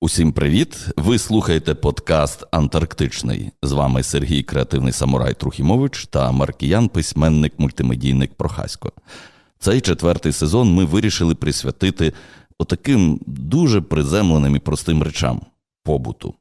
Усім привіт! Ви слухаєте подкаст Антарктичний. З вами Сергій Креативний Самурай Трухімович та Маркіян, письменник, мультимедійник Прохасько. Цей четвертий сезон ми вирішили присвятити отаким дуже приземленим і простим речам побуту.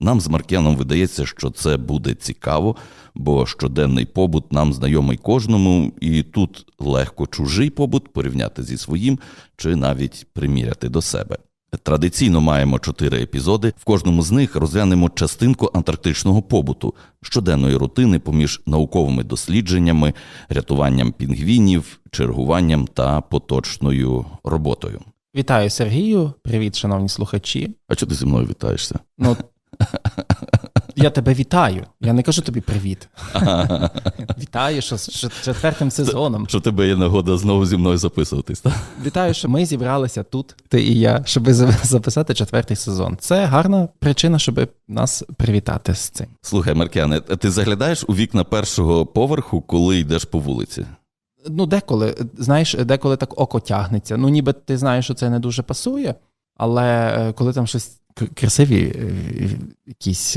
Нам з Маркіяном видається, що це буде цікаво, бо щоденний побут нам знайомий кожному, і тут легко чужий побут порівняти зі своїм чи навіть приміряти до себе. Традиційно маємо чотири епізоди. В кожному з них розглянемо частинку антарктичного побуту, щоденної рутини поміж науковими дослідженнями, рятуванням пінгвінів, чергуванням та поточною роботою. Вітаю Сергію. Привіт, шановні слухачі. А чого ти зі мною вітаєшся? Ну, я тебе вітаю. Я не кажу тобі привіт. Вітаю, що з четвертим сезоном. Що тебе є нагода знову зі мною записуватись? Так? Вітаю, що ми зібралися тут, ти і я, щоб записати четвертий сезон. Це гарна причина, щоб нас привітати з цим. Слухай, Маркіане, ти заглядаєш у вікна першого поверху, коли йдеш по вулиці? Ну, деколи, знаєш, деколи так око тягнеться. Ну, ніби ти знаєш, що це не дуже пасує, але е, коли там щось красиві, е, якісь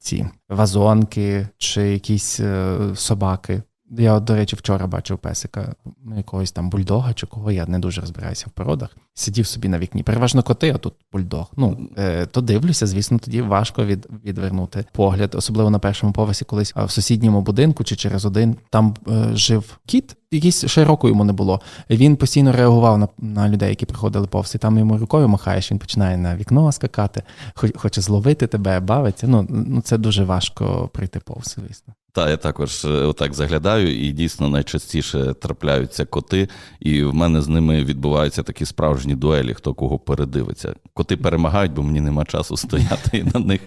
ці вазонки чи якісь е, собаки. Я, до речі, вчора бачив песика, якогось там бульдога чи кого, я не дуже розбираюся в породах. Сидів собі на вікні. Переважно коти, а тут бульдог. Ну, е, то дивлюся, звісно, тоді важко від, відвернути погляд, особливо на першому поверсі, колись в сусідньому будинку чи через один там е, жив кіт, якийсь ще року йому не було. Він постійно реагував на, на людей, які приходили повз, і там йому рукою махаєш, він починає на вікно скакати, хо- хоче зловити тебе, бавиться. Ну, ну це дуже важко прийти повз, звісно. Та я також е, отак заглядаю, і дійсно найчастіше трапляються коти, і в мене з ними відбуваються такі справжні дуелі, хто кого передивиться. Коти перемагають, бо мені нема часу стояти і на них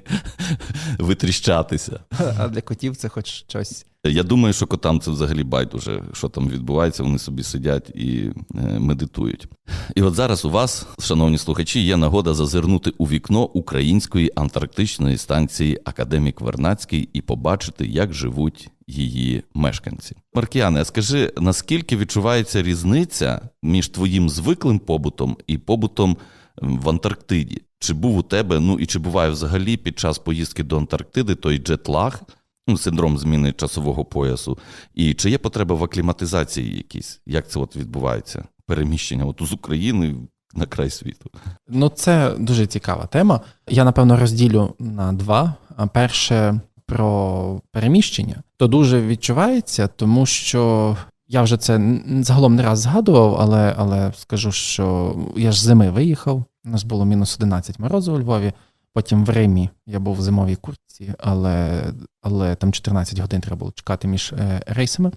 витріщатися. А для котів це хоч щось. Я думаю, що котам це взагалі байдуже, що там відбувається, вони собі сидять і е, медитують. І от зараз у вас, шановні слухачі, є нагода зазирнути у вікно української антарктичної станції Академік Вернацький і побачити, як живуть її мешканці. Маркіане, а скажи, наскільки відчувається різниця між твоїм звиклим побутом і побутом в Антарктиді? Чи був у тебе, ну і чи буває взагалі під час поїздки до Антарктиди той джетлаг, ну, синдром зміни часового поясу, і чи є потреба в акліматизації якійсь? Як це от відбувається? Переміщення от з України на край світу? Ну, це дуже цікава тема. Я напевно розділю на два. Перше про переміщення, то дуже відчувається, тому що я вже це загалом не раз згадував, але, але скажу, що я ж зими виїхав. У нас було мінус 11 морозу у Львові. Потім в Римі я був в зимовій куртці, але, але там 14 годин треба було чекати між е, рейсами.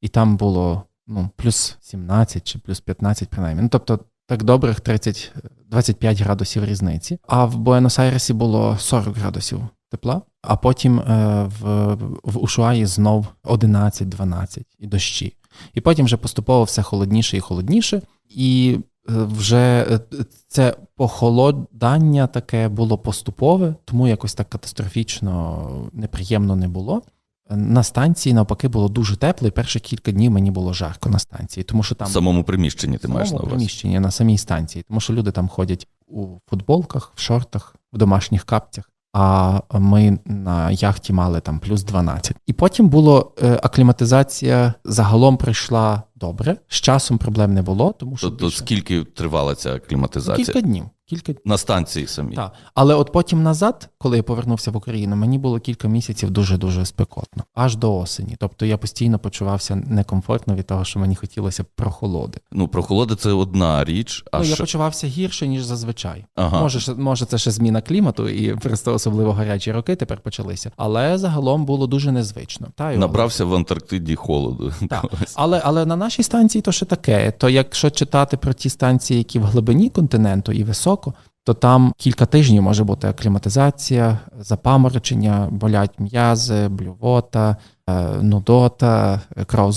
І там було ну, плюс 17 чи плюс 15, принаймні. Ну, тобто так добрих 30, 25 градусів різниці. А в Буенос-Айресі було 40 градусів тепла, а потім е, в, в Ушуаї знов 11-12 і дощі. І потім вже поступово все холодніше і холодніше. І вже е, це похолодання таке було поступове, тому якось так катастрофічно неприємно не було. На станції навпаки було дуже тепло, і перші кілька днів мені було жарко на станції, тому що там В самому приміщенні ти маєш на увазі? приміщенні на самій станції, тому що люди там ходять у футболках, в шортах, в домашніх капцях. А ми на яхті мали там плюс 12. І потім було е, акліматизація загалом прийшла добре. З часом проблем не було, тому що то більше- скільки тривала ця акліматизація? кілька днів. Кілька На станції самій. так. Але от потім назад, коли я повернувся в Україну, мені було кілька місяців дуже дуже спекотно, аж до осені. Тобто я постійно почувався некомфортно від того, що мені хотілося прохолоди. Ну, прохолода це одна річ, а ну, я почувався гірше, ніж зазвичай. Ага. Може, може, це ще зміна клімату, і просто особливо гарячі роки тепер почалися. Але загалом було дуже незвично. Та, набрався в Антарктиді холоду. Так. Але, але на нашій станції то ще таке. То якщо читати про ті станції, які в глибині континенту і високо, то там кілька тижнів може бути акліматизація, запаморочення, болять м'язи, блювота, е, нудота, кров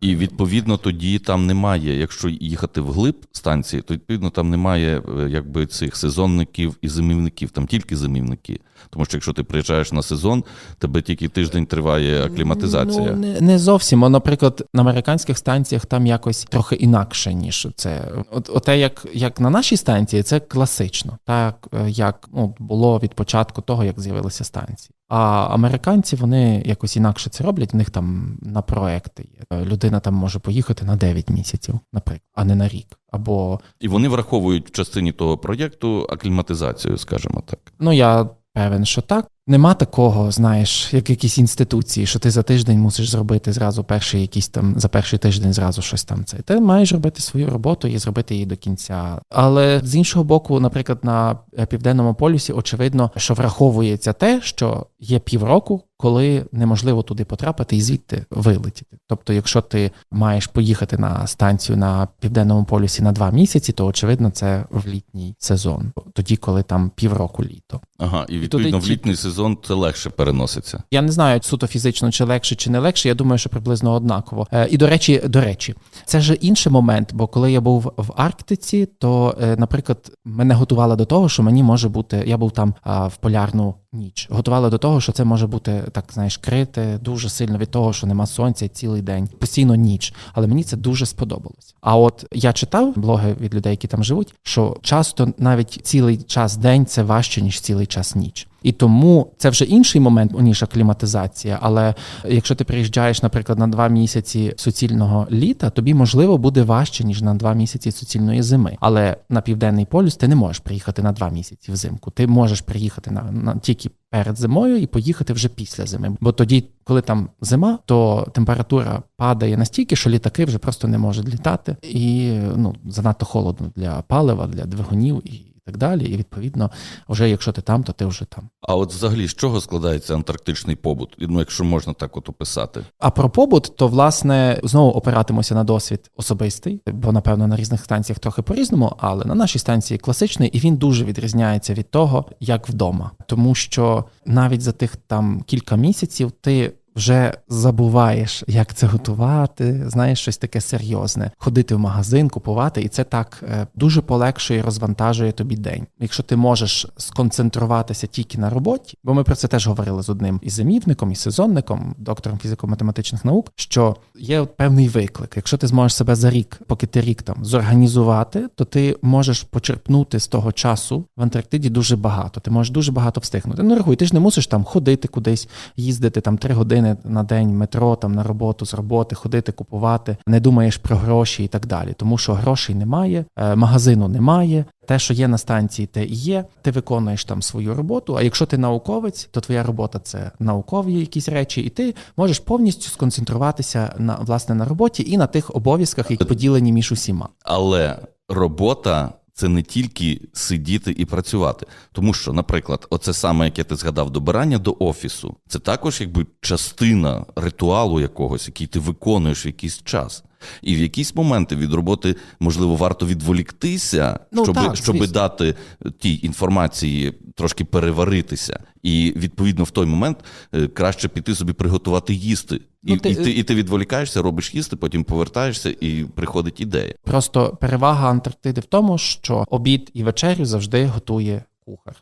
І відповідно тоді там немає, якщо їхати вглиб станції, то відповідно там немає е, якби цих сезонників і зимівників, там тільки зимівники. Тому що якщо ти приїжджаєш на сезон, тебе тільки тиждень триває акліматизація. Ну, не, не зовсім. О, наприклад, на американських станціях там якось трохи інакше, ніж це. От, оте, як, як на нашій станції, це класично, так е, як ну, було від початку того, як з'явилися станції. А американці вони якось інакше це роблять. В них там на проекти є. Е, Людина там може поїхати на 9 місяців, наприклад, а не на рік. Або І вони враховують в частині того проєкту акліматизацію, скажімо так. Ну, я певен, що так. Нема такого, знаєш, як якісь інституції, що ти за тиждень мусиш зробити зразу перший якийсь там за перший тиждень зразу щось там це. Ти маєш робити свою роботу і зробити її до кінця. Але з іншого боку, наприклад, на південному полюсі очевидно, що враховується те, що є півроку, коли неможливо туди потрапити і звідти вилетіти. Тобто, якщо ти маєш поїхати на станцію на південному полюсі на два місяці, то очевидно це в літній сезон, тоді, коли там півроку літо. Ага, і відповідно в літній сезон це легше переноситься. Я не знаю суто фізично, чи легше, чи не легше. Я думаю, що приблизно однаково. Е, І до речі, до речі, це ж інший момент. Бо коли я був в Арктиці, то, е, наприклад, мене готували до того, що мені може бути. Я був там в полярну ніч. Готували до того, що це може бути так, знаєш, крите дуже сильно від того, що нема сонця цілий день, постійно ніч. Але мені це дуже сподобалось. А от я читав блоги від людей, які там живуть, що часто навіть цілий час день це важче ніж цілий час ніч. І тому це вже інший момент, ніж акліматизація. Але якщо ти приїжджаєш, наприклад, на два місяці суцільного літа, тобі можливо буде важче ніж на два місяці суцільної зими. Але на південний полюс ти не можеш приїхати на два місяці взимку. Ти можеш приїхати на, на тільки перед зимою і поїхати вже після зими. Бо тоді, коли там зима, то температура падає настільки, що літаки вже просто не можуть літати, і ну занадто холодно для палива, для двигунів і. Так далі, і відповідно, вже якщо ти там, то ти вже там. А от взагалі з чого складається антарктичний побут? Ну, якщо можна так от описати. А про побут, то власне знову опиратимося на досвід особистий, бо напевно на різних станціях трохи по-різному, але на нашій станції класичний, і він дуже відрізняється від того, як вдома, тому що навіть за тих там кілька місяців ти. Вже забуваєш, як це готувати, знаєш, щось таке серйозне. Ходити в магазин, купувати, і це так е, дуже полегшує, розвантажує тобі день. Якщо ти можеш сконцентруватися тільки на роботі, бо ми про це теж говорили з одним із замівником, і сезонником, доктором фізико-математичних наук, що є певний виклик. Якщо ти зможеш себе за рік, поки ти рік там зорганізувати, то ти можеш почерпнути з того часу в Антарктиді дуже багато. Ти можеш дуже багато встигнути. Ну рахуй, ти ж не мусиш там ходити кудись, їздити там три години на день метро, там на роботу з роботи, ходити, купувати, не думаєш про гроші і так далі. Тому що грошей немає, е, магазину немає. Те, що є на станції, те і є. Ти виконуєш там свою роботу. А якщо ти науковець, то твоя робота це наукові якісь речі, і ти можеш повністю сконцентруватися на власне на роботі і на тих обов'язках, які поділені між усіма. Але робота це не тільки сидіти і працювати. Тому що, наприклад, оце саме, яке ти згадав, добирання до офісу, це також якби частина ритуалу якогось, який ти виконуєш в якийсь час. І в якісь моменти від роботи, можливо, варто відволіктися, Ну, щоб, так, щоб звісно. дати тій інформації трошки переваритися. І відповідно в той момент е, краще піти собі приготувати їсти. І, Ну, ти- і, ти, і ти відволікаєшся, робиш їсти, потім повертаєшся, і приходить ідея. Просто перевага Антарктиди в тому, що обід і вечерю завжди готує кухар.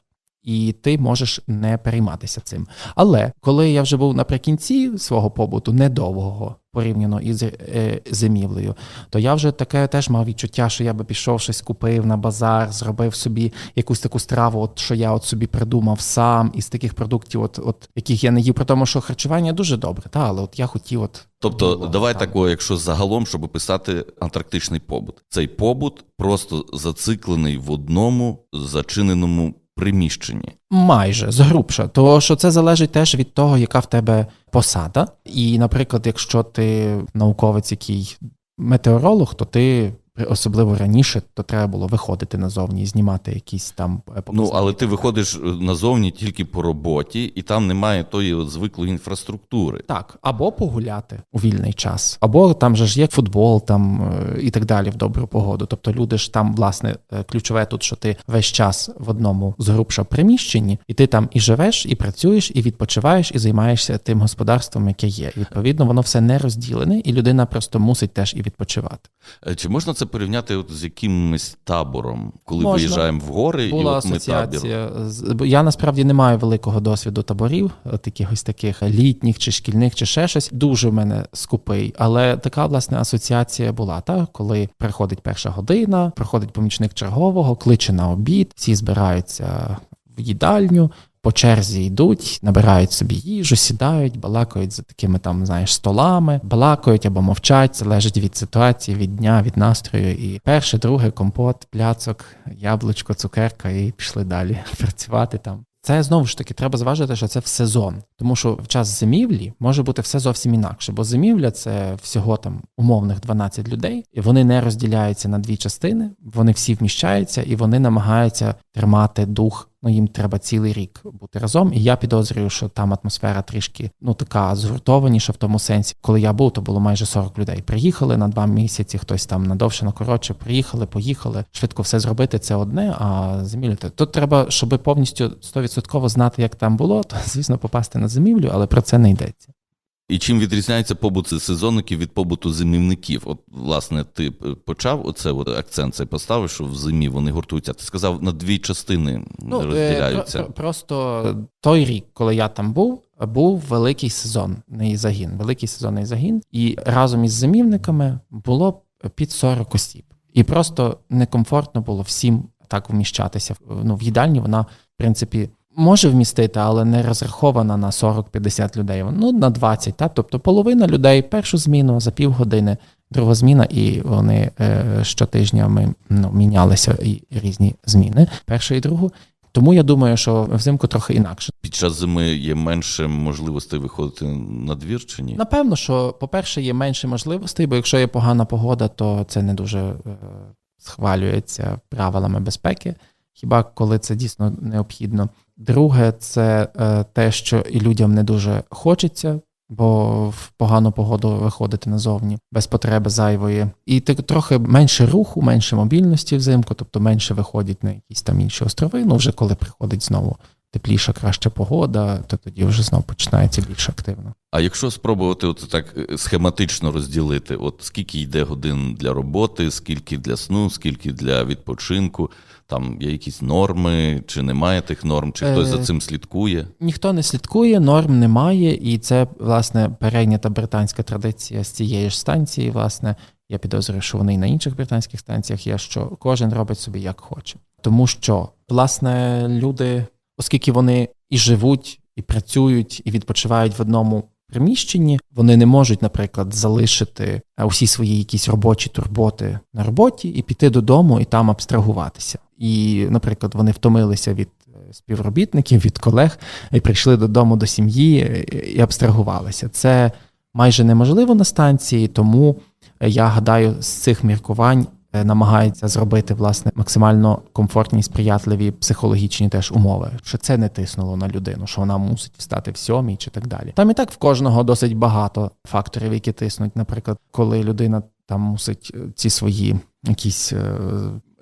І ти можеш не перейматися цим. Але коли я вже був наприкінці свого побуту, недовгого порівняно із е, зимівлею, то я вже таке теж мав відчуття, що я би пішов щось купив на базар, зробив собі якусь таку страву, от що я от собі придумав сам із таких продуктів, от, от яких я не їв, при тому, що харчування дуже добре, та але от я хотів, от Тобто, було, давай так. такого, якщо загалом, щоб описати антарктичний побут. Цей побут просто зациклений в одному зачиненому приміщенні. Майже згрубша, тому що це залежить теж від того, яка в тебе посада. І, наприклад, якщо ти науковець, який метеоролог, то ти особливо раніше, то треба було виходити назовні і знімати якісь там е, Ну, але ти виходиш е, назовні тільки по роботі, і там немає тої от звиклої інфраструктури. Так, або погуляти у вільний час, або там же ж є футбол, там е, і так далі в добру погоду. Тобто люди ж там, власне, ключове тут, що ти весь час в одному згрубша приміщенні, і ти там і живеш, і працюєш, і відпочиваєш, і займаєшся тим господарством, яке є. І, відповідно, воно все не розділене, і людина просто мусить теж і відпочивати. Чи можна це порівняти от з якимось табором, коли Можна. виїжджаємо в гори, і от ми табір? Я насправді не маю великого досвіду таборів, от якихось таких літніх чи шкільних, чи ще щось. Дуже в мене скупий. Але така власне асоціація була, так? коли приходить перша година, приходить помічник чергового, кличе на обід, всі збираються в їдальню. По черзі йдуть, набирають собі їжу, сідають, балакають за такими там, знаєш, столами, балакають або мовчать, залежить від ситуації, від дня, від настрою. І перше, друге, компот, пляцок, яблучко, цукерка, і пішли далі працювати там. Це знову ж таки треба зважити, що це в сезон, тому що в час зимівлі може бути все зовсім інакше, бо зимівля це всього там умовних 12 людей, і вони не розділяються на дві частини, вони всі вміщаються і вони намагаються тримати дух. Ну їм треба цілий рік бути разом. І я підозрюю, що там атмосфера трішки ну така згуртованіша в тому сенсі. Коли я був, то було майже 40 людей. Приїхали на два місяці, хтось там на довше, на коротше, приїхали, поїхали. Швидко все зробити це одне, а зимівляти. Тут треба, щоб повністю 100% знати, як там було, то звісно попасти на зимівлю, але про це не йдеться. І чим відрізняється побут сезонників від побуту зимівників? От, власне, ти почав оце от акцент цей поставив, що в зимі вони гуртуються. Ти сказав, на дві частини Ну, е, розділяються. про- про- просто той рік, коли я там був, був великий сезонний загін, великий сезонний загін, і разом із зимівниками було під 40 осіб. І просто некомфортно було всім так вміщатися. Ну, в їдальні вона, в принципі, може вмістити, але не розрахована на 40-50 людей. Ну, на 20, так? Тобто половина людей першу зміну за півгодини, друга зміна, і вони е, щотижня ми ну, мінялися і різні зміни, першу і другу. Тому я думаю, що взимку трохи інакше. Під час зими є менше можливостей виходити на двір чи ні? Напевно, що, по-перше, є менше можливостей, бо якщо є погана погода, то це не дуже е, схвалюється правилами безпеки, хіба коли це дійсно необхідно. Друге, це е, те, що і людям не дуже хочеться, бо в погану погоду виходити назовні без потреби зайвої. І так трохи менше руху, менше мобільності взимку, тобто менше виходять на якісь там інші острови. Ну, вже коли приходить знову тепліша, краща погода, то тоді вже знову починається більш активно. А якщо спробувати от так е, схематично розділити, от скільки йде годин для роботи, скільки для сну, скільки для відпочинку, там є якісь норми, чи немає тих норм, чи хтось Е, за цим слідкує? Ніхто не слідкує, норм немає, і це власне перейнята британська традиція з цієї ж станції. Власне, я підозрюю, що вони і на інших британських станціях є, що кожен робить собі як хоче. Тому що власне люди, оскільки вони і живуть, і працюють, і відпочивають в одному приміщенні, вони не можуть, наприклад, залишити е, усі свої якісь робочі турботи на роботі і піти додому і там абстрагуватися. І, наприклад, вони втомилися від е, співробітників, від колег і прийшли додому до сім'ї е, і абстрагувалися. Це майже неможливо на станції, тому я гадаю, з цих міркувань намагається зробити власне максимально комфортні, сприятливі психологічні теж умови, що це не тиснуло на людину, що вона мусить встати в сьомій чи так далі. Там і так в кожного досить багато факторів, які тиснуть. Наприклад, коли людина там мусить е, ці свої якісь е,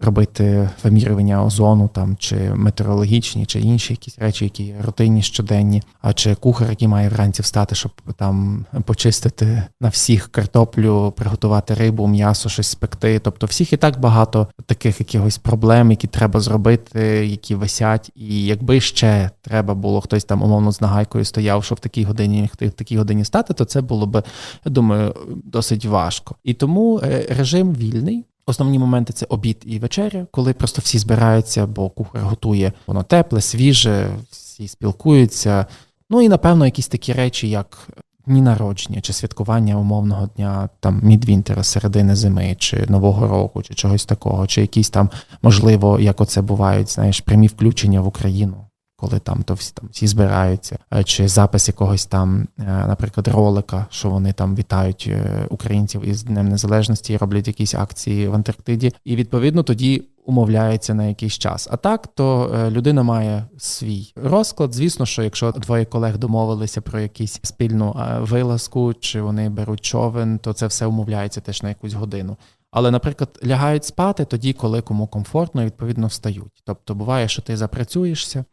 робити вимірювання озону там чи метеорологічні, чи інші якісь речі, які рутинні щоденні, а чи кухар, який має вранці встати, щоб там почистити на всіх картоплю, приготувати рибу, м'ясо, щось спекти. Тобто всіх і так багато таких якихось проблем, які треба зробити, які висять. І якби ще треба було хтось там умовно з нагайкою стояв, щоб в такій годині в такій годині стати, то це було би, я думаю, досить важко. І тому е, режим вільний. Основні моменти це обід і вечеря, коли просто всі збираються, бо кухар готує воно тепле, свіже, всі спілкуються. Ну і напевно якісь такі речі, як дні народження чи святкування умовного дня там мідвінтера, середини зими, чи нового року, чи чогось такого, чи якісь там, можливо, як оце бувають, знаєш, прямі включення в Україну. Коли там то всі там всі збираються, е, чи запис якогось там, е, наприклад, ролика, що вони там вітають е, українців із Днем Незалежності роблять якісь акції в Антарктиді. І відповідно тоді умовляється на якийсь час. А так, то людина має свій розклад. Звісно, що якщо двоє колег домовилися про якусь спільну вилазку, чи вони беруть човен, то це все умовляється теж на якусь годину. Але, наприклад, лягають спати тоді, коли кому комфортно, і відповідно встають. Тобто буває, що ти запрацюєшся,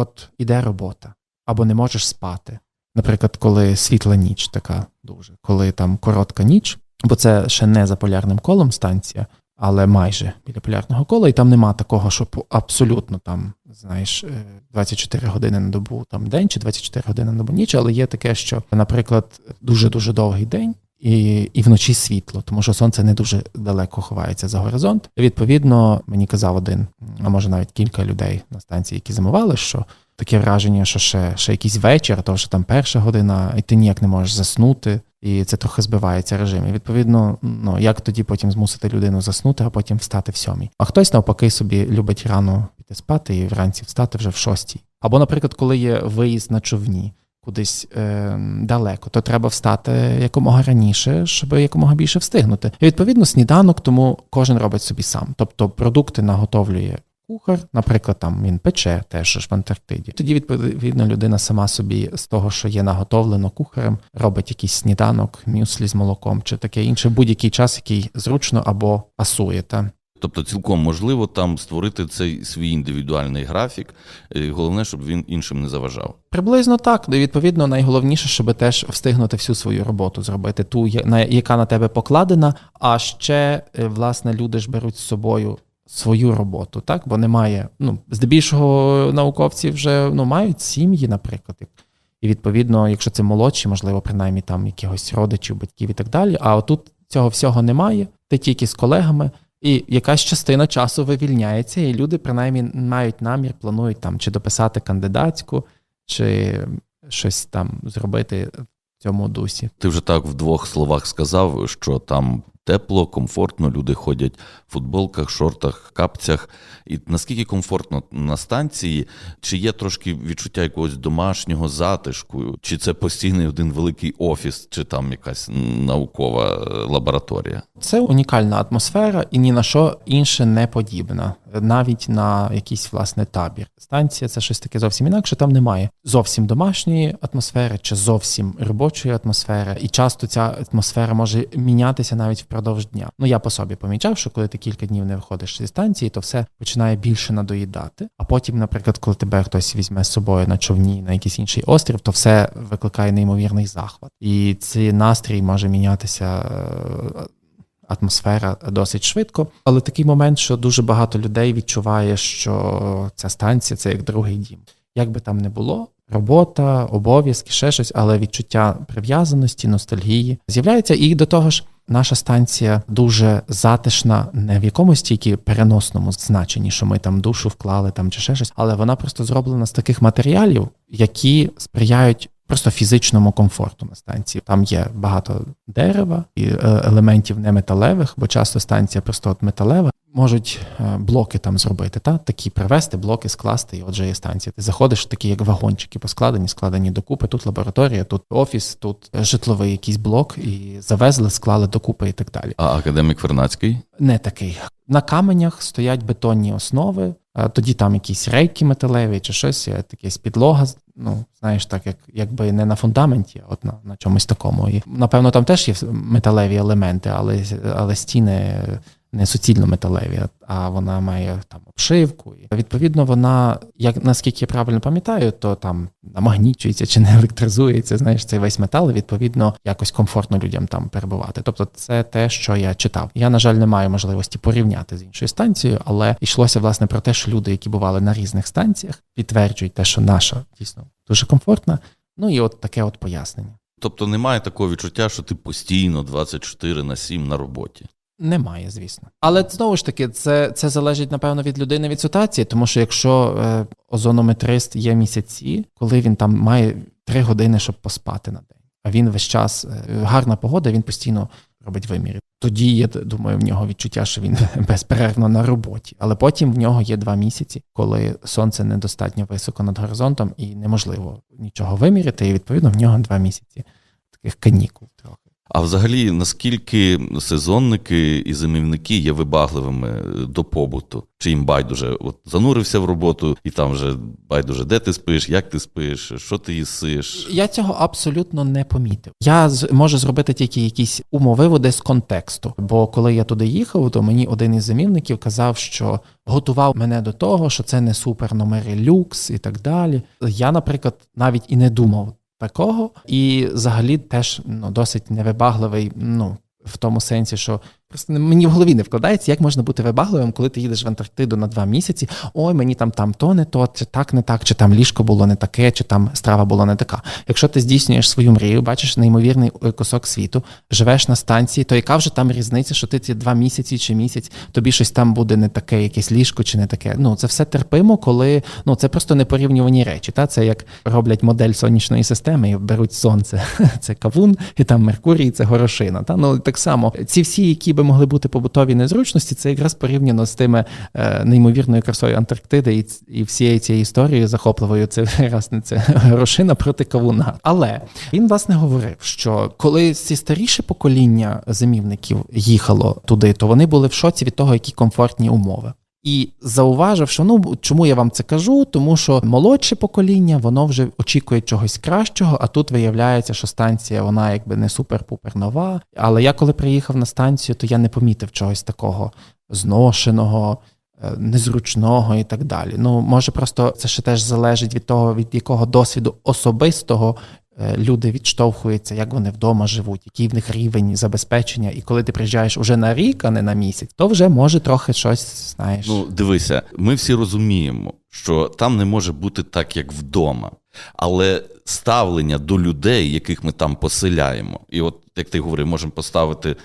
от іде робота, або не можеш спати. Наприклад, коли світла ніч така дуже, коли там коротка ніч, бо це ще не за полярним колом станція, але майже біля полярного кола, і там нема такого, щоб абсолютно там, знаєш, е, 24 години на добу там день чи 24 години на добу ніч, але є таке, що, наприклад, дуже дуже довгий день. І, і вночі світло, тому що сонце не дуже далеко ховається за горизонт. Відповідно, мені казав один, а може навіть кілька людей на станції, які зимували, що таке враження, що ще, ще якийсь вечір, то вже там перша година, і ти ніяк не можеш заснути, і це трохи збивається режим. І відповідно, ну як тоді потім змусити людину заснути, а потім встати в сьомій. А хтось навпаки собі любить рано піти спати і вранці встати вже в шостій. Або, наприклад, коли є виїзд на човні. Кудись е, далеко, то треба встати якомога раніше, щоб якомога більше встигнути. І відповідно сніданок, тому кожен робить собі сам. Тобто продукти наготовлює кухар, наприклад, там він пече теж в Антарктиді. Тоді відповідно людина сама собі з того, що є наготовлено кухарем, робить якийсь сніданок, мюслі з молоком чи таке інше, будь-який час, який зручно або пасує. Та Тобто, цілком можливо там створити цей свій індивідуальний графік. Е, Головне, щоб він іншим не заважав. Приблизно так. Відповідно найголовніше, щоб теж встигнути всю свою роботу зробити, ту, яка на тебе покладена. А ще е, власне люди ж беруть з собою свою роботу, так бо немає. Ну здебільшого науковці вже ну мають сім'ї, наприклад. І відповідно, якщо це молодші, можливо, принаймні там якихось родичів, батьків і так далі. А отут цього всього немає. Ти тільки з колегами. І якась частина часу вивільняється, і люди принаймні мають намір, планують там чи дописати кандидатську, чи щось там зробити в цьому дусі. Ти вже так в двох словах сказав, що там тепло, комфортно, люди ходять в футболках, шортах, капцях. І наскільки комфортно на станції, чи є трошки відчуття якогось домашнього затишку, чи це постійний один великий офіс, чи там якась наукова лабораторія? Це унікальна атмосфера і ні на що інше не подібна, навіть на якийсь власне табір. Станція це щось таке зовсім інакше. Там немає зовсім домашньої атмосфери чи зовсім робочої атмосфери. І часто ця атмосфера може мінятися навіть впродовж дня. Ну я по собі помічав, що коли ти кілька днів не виходиш зі станції, то все починає більше надоїдати. А потім, наприклад, коли тебе хтось візьме з собою на човні на якийсь інший острів, то все викликає неймовірний захват. І цей настрій може мінятися. Атмосфера досить швидко. Але такий момент, що дуже багато людей відчуває, що ця станція це як другий дім. Як би там не було, робота, обов'язки, ще щось, але відчуття прив'язаності, ностальгії з'являється. І до того ж, наша станція дуже затишна, не в якомусь тільки переносному значенні, що ми там душу вклали там чи ще щось, але вона просто зроблена з таких матеріалів, які сприяють. Просто фізичному комфорту на станції. Там є багато дерева і е, елементів неметалевих, бо часто станція просто от металева. Можуть е, блоки там зробити, та такі привезти, блоки скласти, і отже є станція. Ти заходиш, такі як вагончики поскладені, складені докупи. Тут лабораторія, тут офіс, тут житловий якийсь блок, і завезли, склали докупи і так далі. А академік Вернацький? Не такий. На каменях стоять бетонні основи, тоді там якісь рейки металеві чи щось, якась підлога. Ну, знаєш, так як якби не на фундаменті, а от на, на чомусь такому. І напевно там теж є металеві елементи, але, але стіни не суцільно металеві, а вона має там обшивку. І відповідно, вона, як наскільки я правильно пам'ятаю, то там намагнічується чи не електризується, знаєш, цей весь метал, і відповідно якось комфортно людям там перебувати. Тобто, це те, що я читав. Я, на жаль, не маю можливості порівняти з іншою станцією, але йшлося власне про те, що люди, які бували на різних станціях, підтверджують те, що наша дійсно дуже комфортна. Ну і от таке от пояснення. Тобто немає такого відчуття, що ти постійно 24 на 7 на роботі. Немає, звісно. Але знову ж таки, це, це залежить, напевно, від людини від ситуації, тому що якщо е, озонометрист є місяці, коли він там має три години, щоб поспати на день, а він весь час е, гарна погода, він постійно робить виміри. Тоді я думаю, в нього відчуття, що він безперервно на роботі. Але потім в нього є два місяці, коли сонце недостатньо високо над горизонтом і неможливо нічого виміряти. І відповідно в нього два місяці таких канікул трохи. А взагалі, наскільки сезонники і зимівники є вибагливими до побуту? Чи їм байдуже? От занурився в роботу, і там вже байдуже, де ти спиш, як ти спиш, що ти їсиш? Я цього абсолютно не помітив. Я можу зробити тільки якісь умовиводи з контексту. Бо коли я туди їхав, то мені один із замівників казав, що готував мене до того, що це не супер номери люкс і так далі. Я, наприклад, навіть і не думав такого, і взагалі теж ну, досить невибагливий. Ну в тому сенсі, що просто мені в голові не вкладається, як можна бути вибагливим, коли ти їдеш в Антарктиду на два місяці. Ой, мені там там то не то, чи так не так, чи там ліжко було не таке, чи там страва була не така. Якщо ти здійснюєш свою мрію, бачиш неймовірний е, кусок світу, живеш на станції, то яка вже там різниця, що ти ці два місяці чи місяць, тобі щось там буде не таке, якесь ліжко чи не таке. Ну це все терпимо, коли ну це просто непорівнювані речі. Та це як роблять модель сонячної системи і беруть сонце. Це кавун, і там Меркурій, це горошина. Та ну так само ці всі, які би могли бути побутові незручності, це якраз порівняно з тими е, неймовірною красою Антарктиди і, і всієї цієї історії захопливою. Це раз не це грошина проти кавуна. Але він власне говорив, що коли ці старіше покоління зимівників їхало туди, то вони були в шоці від того, які комфортні умови. І зауважив, що ну чому я вам це кажу? Тому що молодше покоління воно вже очікує чогось кращого, а тут виявляється, що станція вона якби не супер-пупер нова. Але я коли приїхав на станцію, то я не помітив чогось такого зношеного, е, незручного і так далі. Ну може, просто це ще теж залежить від того, від якого досвіду особистого. Е, Люди відштовхуються, як вони вдома живуть, який в них рівень забезпечення. І коли ти приїжджаєш уже на рік, а не на місяць, то вже може трохи щось знаєш. Ну, дивися, ми всі розуміємо, що там не може бути так, як вдома. Але ставлення до людей, яких ми там поселяємо, і от як ти говорив, можемо поставити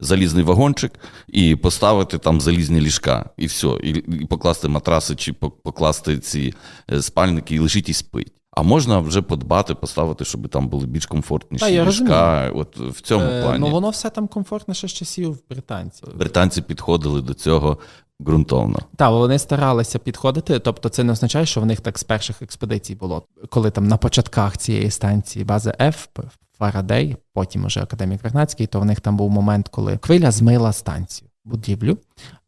залізний вагончик і поставити там залізні ліжка, і все, і, і покласти матраси чи покласти ці е, спальники і лежить і спить. А можна вже подбати, поставити, щоб там були більш комфортніші Та, я ліжка. От в цьому Е, плані Ну воно все там комфортне ще з часів британців. британці підходили до цього ґрунтовно. Так, вони старалися підходити. Тобто, це не означає, що в них так з перших експедицій було. Коли там на початках цієї станції бази F, Фарадей, потім уже академік Вернацький, то в них там був момент, коли хвиля змила станцію, будівлю,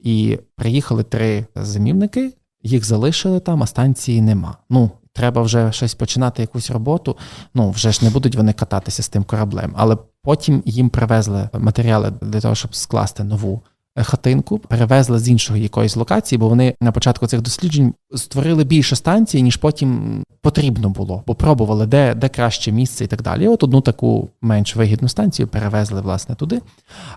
і приїхали три зимівники, їх залишили там, а станції нема. Ну. Треба вже щось починати, якусь роботу. Ну вже ж не будуть вони кататися з тим кораблем. Але потім їм привезли матеріали для того, щоб скласти нову хатинку, перевезли з іншої якоїсь локації, бо вони на початку цих досліджень створили більше станцій, ніж потім потрібно було, бо пробували, де, де краще місце і так далі. І от одну таку менш вигідну станцію перевезли власне туди.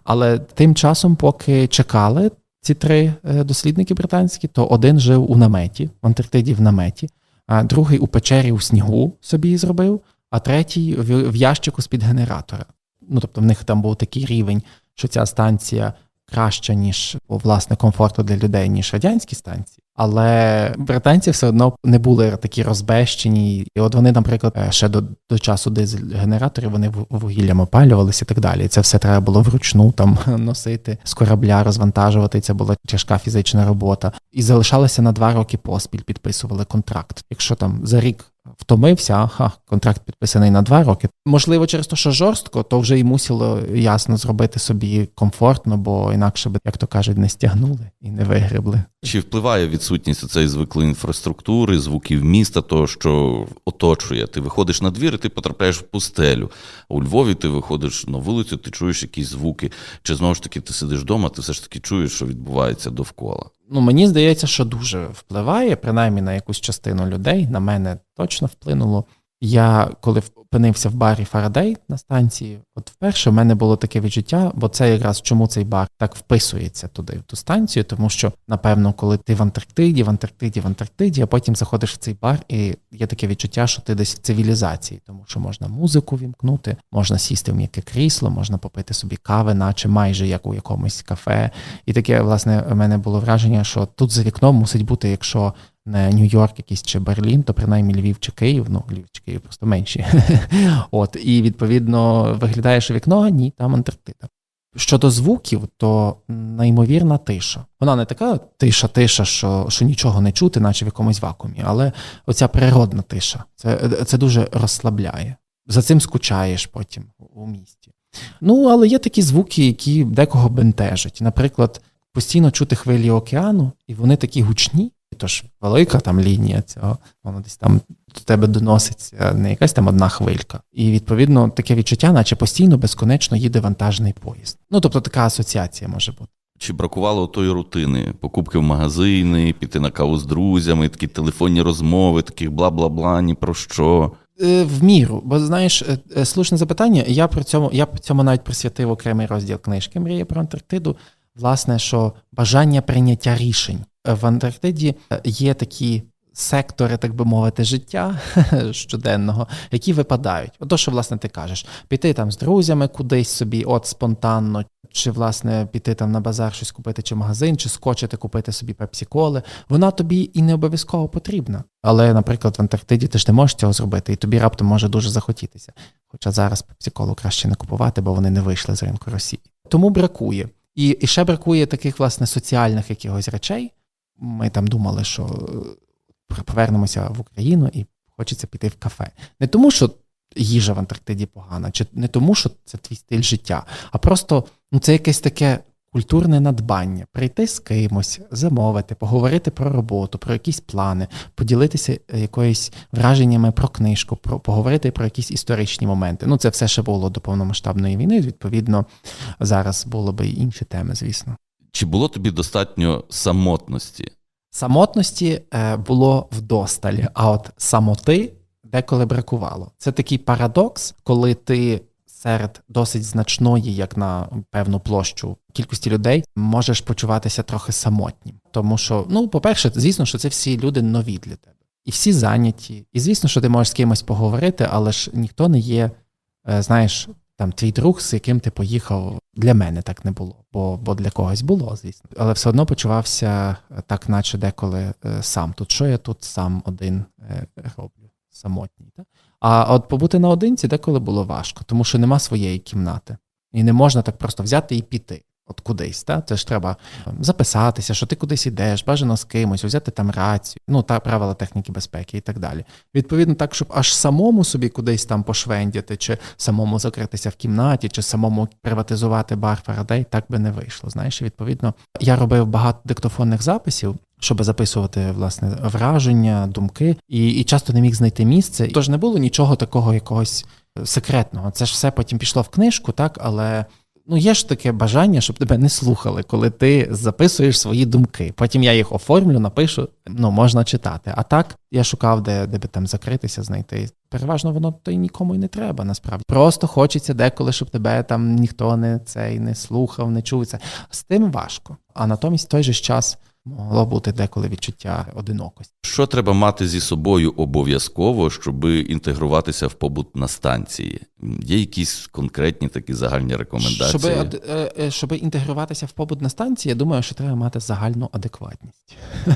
Але тим часом, поки чекали ці три е, дослідники британські, то один жив у наметі, в Антарктиді в наметі, другий у печері у снігу собі зробив, а третій в, ящику з-під генератора. Ну тобто в них там був такий рівень, що ця станція краща, ніж власне комфорту для людей, ніж радянські станції. Але британці все одно не були такі розбещені. І от вони, наприклад, е, ще до, до часу дизель-генераторів вони вугіллям опалювалися і так далі. І це все треба було вручну там носити з корабля, розвантажувати. Це була тяжка фізична робота. І залишалися на два роки поспіль, підписували контракт. Якщо там за рік втомився, ага, контракт підписаний на два роки. Можливо, через те, що жорстко, то вже й мусило ясно зробити собі комфортно, бо інакше би, як то кажуть, не стягнули і не вигребли. Чи впливає відсутність оцеї звиклої інфраструктури, звуків міста, того, що оточує? Ти виходиш на двір, і ти потрапляєш в пустелю. У Львові ти виходиш на вулицю, ти чуєш якісь звуки. Чи знову ж таки ти сидиш вдома, ти все ж таки чуєш, що відбувається довкола. Ну, мені здається, що дуже впливає, принаймні на якусь частину людей. На мене точно вплинуло. Я коли опинився в барі Фарадей на станції, от вперше в мене було таке відчуття, бо це якраз чому цей бар так вписується туди, в ту станцію, тому що, напевно, коли ти в Антарктиді, в Антарктиді, в Антарктиді, а потім заходиш в цей бар, і є таке відчуття, що ти десь в цивілізації, тому що можна музику вімкнути, можна сісти в м'яке крісло, можна попити собі кави, наче майже як у якомусь кафе. І таке, власне, у мене було враження, що тут за вікном мусить бути, якщо не Нью-Йорк якийсь чи Берлін, то принаймні Львів чи Київ, ну Львів чи Київ просто менші. От, і відповідно виглядає, що вікно, ні, там Антарктида. Щодо звуків, то неймовірна тиша. Вона не така тиша-тиша, що, що нічого не чути, наче в якомусь вакуумі, але оця природна тиша. Це, це дуже розслабляє. За цим скучаєш потім у місті. Ну, але є такі звуки, які декого бентежать. Наприклад, постійно чути хвилі океану, і вони такі гучні. Тож велика там лінія цього, воно десь там до тебе доноситься не якась там одна хвилька. І відповідно таке відчуття, наче постійно безконечно їде вантажний поїзд. Ну тобто така асоціація може бути. Чи бракувало тої рутини? Покупки в магазини, піти на каву з друзями, такі телефонні розмови, таких бла-бла-бла, ні про що. Е, В міру, бо знаєш, е, е, слушне запитання. Я при цьому я при цьому навіть присвятив окремий розділ книжки Мрія про Антарктиду. Власне, що бажання прийняття рішень в Антарктиді е, є такі сектори, так би мовити, життя щоденного, які випадають. Ото, що власне ти кажеш, піти там з друзями кудись собі, от спонтанно, чи власне піти там на базар щось купити, чи магазин, чи скочити купити собі пепсі-коли. Вона тобі і не обов'язково потрібна. Але, наприклад, в Антарктиді ти ж не можеш цього зробити, і тобі раптом може дуже захотітися. Хоча зараз пепсі-колу краще не купувати, бо вони не вийшли з ринку Росії. Тому бракує. І, і ще бракує таких власне соціальних якихось речей. Ми там думали, що е, повернемося в Україну і хочеться піти в кафе. Не тому, що їжа в Антарктиді погана, чи не тому, що це твій стиль життя, а просто ну, це якесь таке культурне надбання. Прийти з кимось, замовити, поговорити про роботу, про якісь плани, поділитися е, якоюсь враженнями про книжку, про поговорити про якісь історичні моменти. Ну, це все ще було до повномасштабної війни. Відповідно, зараз було би інші теми, звісно. Чи було тобі достатньо самотності? Самотності е, було вдосталь, а от самоти деколи бракувало. Це такий парадокс, коли ти серед досить значної, як на певну площу кількості людей, можеш почуватися трохи самотнім. Тому що, ну, по-перше, звісно, що це всі люди нові для тебе. І всі зайняті. І звісно, що ти можеш з кимось поговорити, але ж ніхто не є, е, знаєш, там твій друг, з яким ти поїхав. Для мене так не було, бо, бо для когось було, звісно. Але все одно почувався е, так, наче деколи е, сам. Тут що я тут сам один е, роблю, самотній. Так? А от побути наодинці деколи було важко, тому що нема своєї кімнати. І не можна так просто взяти і піти. От кудись, та це ж треба ем, записатися, що ти кудись йдеш, бажано з кимось, взяти там рацію, ну та правила техніки безпеки і так далі. Відповідно, так, щоб аж самому собі кудись там пошвендяти, чи самому закритися в кімнаті, чи самому приватизувати бар Фарадей, так би не вийшло. Знаєш, відповідно, я робив багато диктофонних записів. Щоб записувати власне враження, думки, і, і часто не міг знайти місце. Тож не було нічого такого якогось секретного. Це ж все потім пішло в книжку, так але ну є ж таке бажання, щоб тебе не слухали, коли ти записуєш свої думки. Потім я їх оформлю, напишу, ну можна читати. А так я шукав, де, де би там закритися, знайти. Переважно воно то й нікому й не треба, насправді. Просто хочеться деколи, щоб тебе там ніхто не цей не слухав, не чув це. З тим важко. А натомість в той же час могло бути деколи відчуття одинокості. Що треба мати зі собою обов'язково, щоб інтегруватися в побут на станції? Є якісь конкретні такі загальні рекомендації? Щоб, е, е, щоб інтегруватися в побут на станції, я думаю, що треба мати загальну адекватність.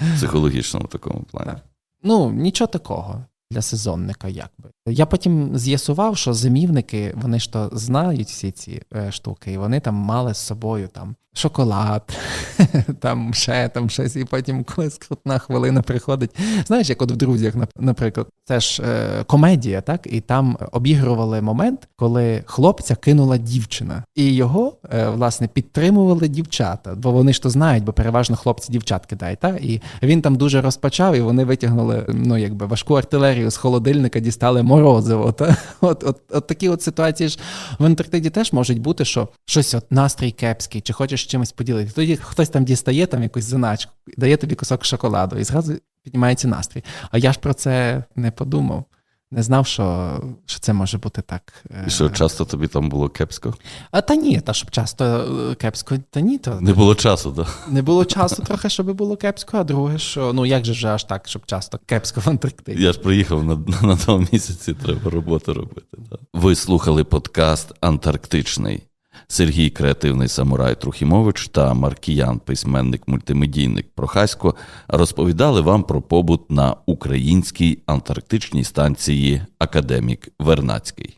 В психологічному такому плані. Так. Ну, нічого такого для сезонника, якби. Я потім з'ясував, що зимівники, вони ж то знають всі ці е, штуки, і вони там мали з собою там шоколад, там ще там щось, і потім коли скрутна хвилина приходить. Знаєш, як от в друзях, нап- наприклад, це ж е, комедія, так? І там обігрували момент, коли хлопця кинула дівчина, і його е, власне підтримували дівчата, бо вони ж то знають, бо переважно хлопці дівчат кидають. Так? І він там дуже розпачав, і вони витягнули ну якби важку артилерію з холодильника, дістали морозиво. Та? От, от, от такі от ситуації ж в Антарктиді теж можуть бути, що щось от настрій кепський, чи хочеш чимось поділитися. Тоді хтось там дістає там якусь заначку, дає тобі кусок шоколаду, і зразу піднімається настрій. А я ж про це не подумав. Не знав, що, що це може бути так. е, І що часто тобі там було кепсько? А та ні, та щоб часто е, кепсько, та ні, то Не було часу, так? не було часу трохи, щоб було кепсько, а друге, що ну як же вже аж так, щоб часто кепсько в Антарктиді. Я ж приїхав на, на два місяці, треба роботу робити. Да. Ви слухали подкаст Антарктичний. Сергій Креативний Самурай Трухімович та Маркіян, письменник мультимедійник Прохасько, розповідали вам про побут на українській антарктичній станції Академік Вернацький.